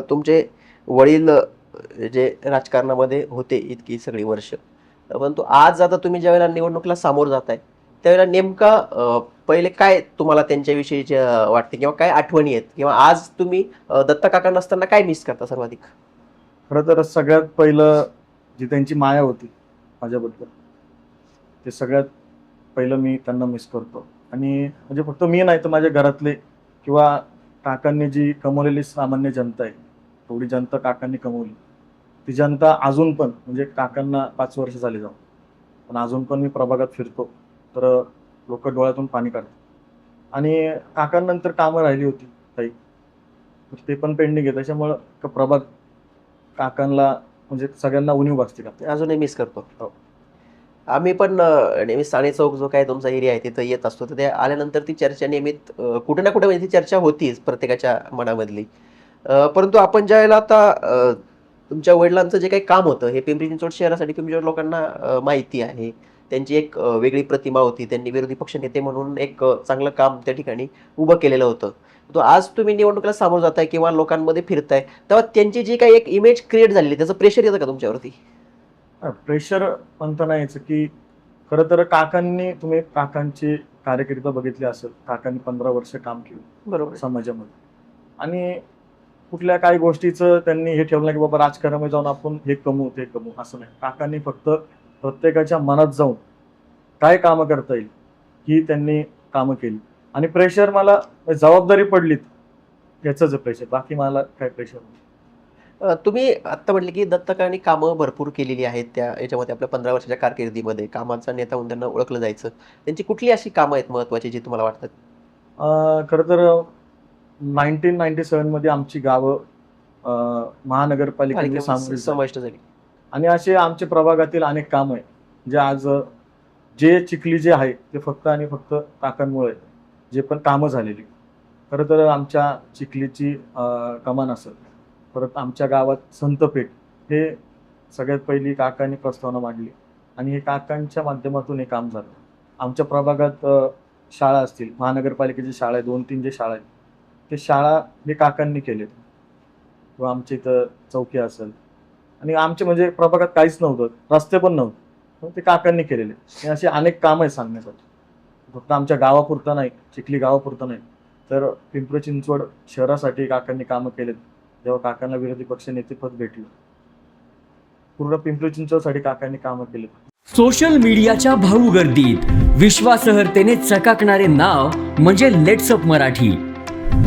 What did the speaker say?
तुमचे वडील जे राजकारणामध्ये होते इतकी सगळी वर्ष. परंतु आज आता तुम्ही ज्यावेळेला निवडणुकीला सामोर जाताय त्यावेळेला नेमका पहिले काय तुम्हाला त्यांच्याविषयी वाटते किंवा काय आठवणी आहेत? किंवा आज तुम्ही अ, दत्ता काका नसताना काय मिस करता सर्वाधिक? खरं तर सगळ्यात पहिलं जी त्यांची माया होती माझ्याबद्दल ते सगळ्यात पहिलं मी त्यांना मिस करतो. आणि म्हणजे फक्त मी नाही तर माझ्या घरातले किंवा काकांनी जी कमवलेली सामान्य जनता आहे थोडी जनता काकांनी कमवली. ती जनता अजून पण म्हणजे काकांना पाच वर्ष झाली जाऊन. पण अजून पण मी प्रभागात फिरतो. तर लोक डोळ्यातून पाणी काढतात. आणि काकांनंतर कामं राहिली होती काही ते पण पेंडिंग आहे. त्याच्यामुळं प्रभाग काकांना म्हणजे सगळ्यांना उणीव भासते का? अजूनही मिस करतो. हो. आम्ही पण नेहमी साणे चौक जो काय तुमचा एरिया आहे तिथं येत असतो. तर ते आल्यानंतर ती चर्चा नियमित कुठे ना कुठे म्हणजे ती चर्चा होतीच प्रत्येकाच्या मनामधली. परंतु आपण ज्या वेळेला आता तुमच्या वडिलांचं जे काही काम होतं हे पिंपरी चिंचवड शहरासाठी पिंपरी चिंचवड लोकांना माहिती आहे. त्यांची एक वेगळी प्रतिमा होती. त्यांनी विरोधी पक्ष नेते म्हणून एक चांगलं काम त्या ठिकाणी उभं केलेलं होतं. तो आज तुम्ही निवडणुकीला सामोरं जाताय किंवा लोकांमध्ये फिरताय तेव्हा त्यांची जी काही एक इमेज क्रिएट झालेली त्याचं प्रेशर येतं का तुमच्यावरती? प्रेशर म्हणता नाही की खरं तर काकांनी तुम्ही काकांची कार्यकिर्द बघितली असेल. काकांनी पंधरा वर्ष काम केलं बरोबर. समाजामध्ये. आणि कुठल्या काही गोष्टीचं त्यांनी हे ठेवलं नाही की बाबा राजकारणामध्ये जाऊन आपण हे कमवू ते कमवू. असं नाही. काकांनी फक्त प्रत्येकाच्या मनात जाऊन काय कामं करता येईल ही त्यांनी कामं केली. आणि प्रेशर मला जबाबदारी पडलीत. याचंच प्रेशर बाकी मला काय प्रेशर नाही. तुम्ही आत्ता म्हटले की दत्तकांनी कामं भरपूर केलेली आहेत त्या याच्यामध्ये आपल्या पंधरा वर्षाच्या कारकिर्दीमध्ये. कामाचा नेता म्हणून त्यांना ओळखलं जायचं. त्यांची कुठली अशी कामं आहेत महत्वाची जी तुम्हाला वाटतात? अं, खरं तर नाईन्टीन नाईन्टी सेवनमध्ये आमची गावं अं, झाली. समाविष्ट झाली आणि असे आमच्या प्रभागातील अनेक काम आहे जे आज अं, जे चिखली जे आहे ते फक्त आणि फक्त काकांमुळे आहे. जे पण कामं झालेली खरं तर आमच्या चिखलीची अं, कमान असेल परत आमच्या गावात संतपेठ हे सगळ्यात पहिली काकांनी प्रस्तावना मांडली आणि हे काकांच्या माध्यमातून हे काम झालं आमच्या प्रभागात अं, शाळा असतील महानगरपालिकेची शाळा आहे दोन तीन जे शाळा आहेत ते शाळा हे काकांनी केलेत. किंवा आमच्या इथं चौकी असेल. आणि आमचे म्हणजे प्रभागात काहीच नव्हतं. रस्ते पण नव्हते. ते काकांनी केलेले. हे असे अनेक काम आहे सांगण्यासाठी. फक्त आमच्या गावापुरता नाही चिखली गावापुरता नाही. तर पिंपरी चिंचवड शहरासाठी काकांनी कामं केलेत. जेव्हा काकांना विरोधी पक्ष नेतेपद भेटलं. पूर्ण पिंपरी चिंचवडसाठी काकांनी कामं केलेत. सोशल मीडियाच्या भाऊ गर्दीत. विश्वासहर्तेने चकाकणारे नाव म्हणजे लेट्सअप मराठी.